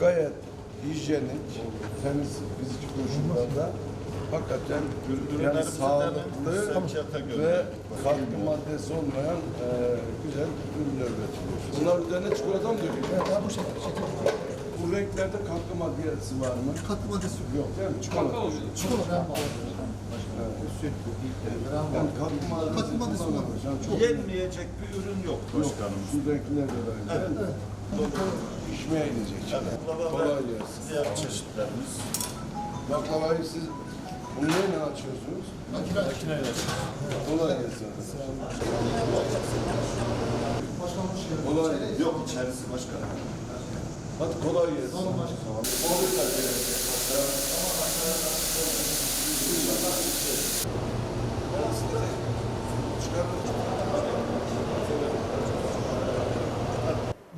Gayet hijyenik, temiz fizik koşullarda hakikaten yani sağlıklı ve katkı maddesi olmayan e, güzel ürünler üretiliyor. Bunlar üzerine çikolata mı dökülüyor? Evet, bu şekilde. Bu renklerde katkı maddesi var mı? Katkı maddesi yok. Yok değil mi? Çikolata. Çikolata. Çikolata maddesi olan. kullanılmış. Yani çok Yenmeyecek bir ürün yok başkanım. şu renkler de öyle. Evet. Pişmeye gidecek. Baklava Kolay gelsin. diğer çeşitlerimiz. Baklavayı siz bunu neyle açıyorsunuz? Makine. Kolay gelsin. Kolay gelsin. Yok içerisi başkanım. Hadi kolay gelsin. Tamam başkanım. Olur.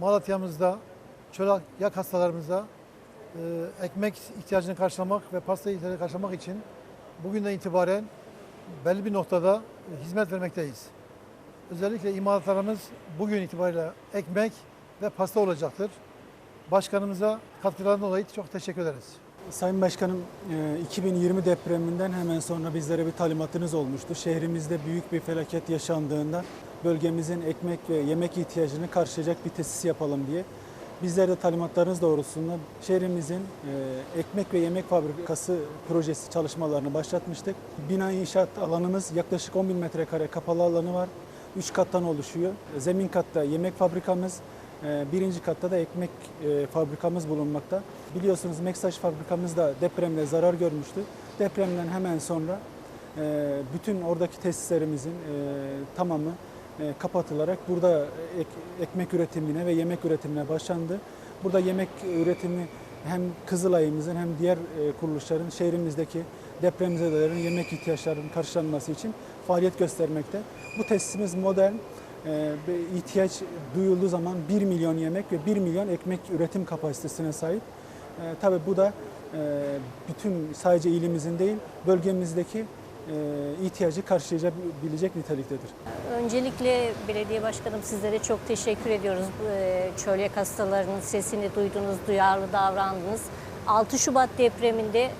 Malatya'mızda çölak yak hastalarımıza e, ekmek ihtiyacını karşılamak ve pasta ihtiyacını karşılamak için bugünden itibaren belli bir noktada e, hizmet vermekteyiz. Özellikle imalatlarımız bugün itibariyle ekmek ve pasta olacaktır. Başkanımıza katkılarından dolayı çok teşekkür ederiz. Sayın Başkanım, e, 2020 depreminden hemen sonra bizlere bir talimatınız olmuştu. Şehrimizde büyük bir felaket yaşandığında bölgemizin ekmek ve yemek ihtiyacını karşılayacak bir tesis yapalım diye. Bizler de talimatlarınız doğrultusunda şehrimizin e, ekmek ve yemek fabrikası projesi çalışmalarını başlatmıştık. Bina inşaat alanımız yaklaşık 10 bin metrekare kapalı alanı var. 3 kattan oluşuyor. Zemin katta yemek fabrikamız, Birinci katta da ekmek e, fabrikamız bulunmakta. Biliyorsunuz Meksaş fabrikamız da depremde zarar görmüştü. Depremden hemen sonra e, bütün oradaki tesislerimizin e, tamamı kapatılarak burada ek- ekmek üretimine ve yemek üretimine başlandı. Burada yemek üretimi hem Kızılay'ımızın hem diğer kuruluşların şehrimizdeki depremzedelerin yemek ihtiyaçlarının karşılanması için faaliyet göstermekte. Bu tesisimiz modern, ee, ihtiyaç duyulduğu zaman 1 milyon yemek ve 1 milyon ekmek üretim kapasitesine sahip. Ee, tabii bu da e, bütün sadece ilimizin değil bölgemizdeki e, ihtiyacı karşılayabilecek niteliktedir. Öncelikle belediye başkanım sizlere çok teşekkür ediyoruz. E, Çölyak hastalarının sesini duydunuz, duyarlı davrandınız. 6 Şubat depreminde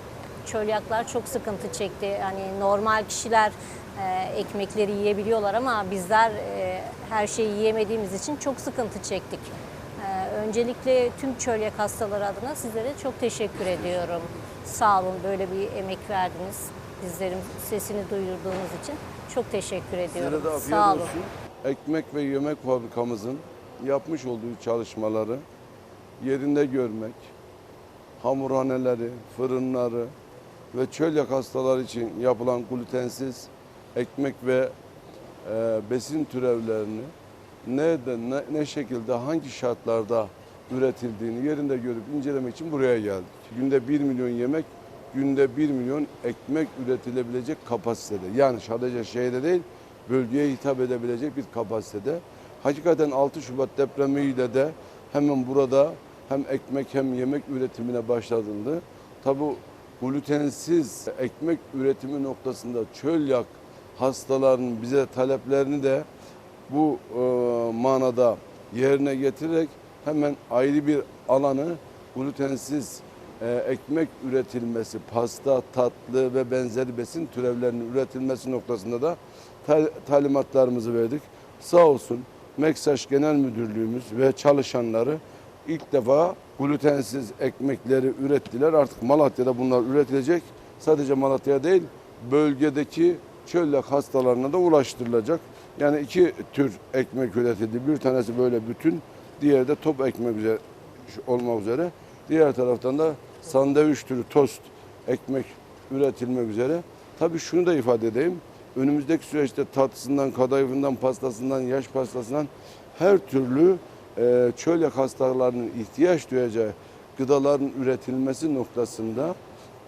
çölyaklar çok sıkıntı çekti. Hani normal kişiler e, ekmekleri yiyebiliyorlar ama bizler e, her şeyi yiyemediğimiz için çok sıkıntı çektik. E, öncelikle tüm çölyak hastaları adına sizlere çok teşekkür ediyorum. Sağ olun böyle bir emek verdiniz. Bizlerin sesini duyurduğunuz için çok teşekkür ediyorum. Sizlere de afiyet Sağ olun. olsun. Ekmek ve yemek fabrikamızın yapmış olduğu çalışmaları yerinde görmek, hamurhaneleri, fırınları ve çölyak hastaları için yapılan glutensiz ekmek ve e, besin türevlerini nerede, ne, ne şekilde, hangi şartlarda üretildiğini yerinde görüp incelemek için buraya geldik. Günde 1 milyon yemek, günde 1 milyon ekmek üretilebilecek kapasitede. Yani sadece şehre değil, bölgeye hitap edebilecek bir kapasitede. Hakikaten 6 Şubat depremiyle de hemen burada hem ekmek hem yemek üretimine başlanıldı. Tabi glutensiz ekmek üretimi noktasında çölyak hastaların bize taleplerini de bu e, manada yerine getirerek hemen ayrı bir alanı glutensiz e, ekmek üretilmesi, pasta, tatlı ve benzeri besin türevlerinin üretilmesi noktasında da tal- talimatlarımızı verdik. Sağ olsun Meksaş Genel Müdürlüğümüz ve çalışanları ilk defa glutensiz ekmekleri ürettiler. Artık Malatya'da bunlar üretilecek. Sadece Malatya'ya değil, bölgedeki çölyak hastalarına da ulaştırılacak. Yani iki tür ekmek üretildi. Bir tanesi böyle bütün, diğeri de top ekmek üzere, olmak üzere. Diğer taraftan da sandviç türü tost ekmek üretilmek üzere. Tabii şunu da ifade edeyim. Önümüzdeki süreçte tatlısından, kadayıfından, pastasından, yaş pastasından her türlü e, çölyak hastalarının ihtiyaç duyacağı gıdaların üretilmesi noktasında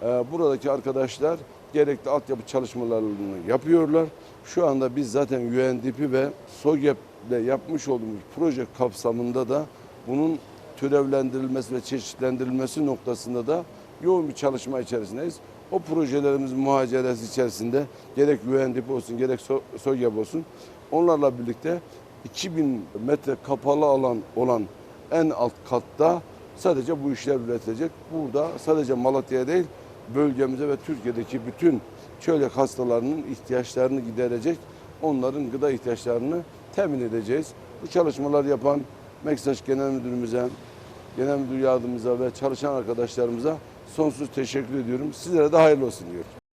e, buradaki arkadaşlar gerekli altyapı çalışmalarını yapıyorlar. Şu anda biz zaten UNDP ve SOGEP'le yapmış olduğumuz proje kapsamında da bunun türevlendirilmesi ve çeşitlendirilmesi noktasında da yoğun bir çalışma içerisindeyiz. O projelerimiz muhaceresi içerisinde gerek UNDP olsun gerek So- SOGEP olsun onlarla birlikte 2000 metre kapalı alan olan en alt katta sadece bu işler üretilecek. Burada sadece Malatya'ya değil bölgemize ve Türkiye'deki bütün çölyak hastalarının ihtiyaçlarını giderecek, onların gıda ihtiyaçlarını temin edeceğiz. Bu çalışmalar yapan Meksaş Genel Müdürümüze, Genel Müdür Yardımcımıza ve çalışan arkadaşlarımıza sonsuz teşekkür ediyorum. Sizlere de hayırlı olsun diyorum.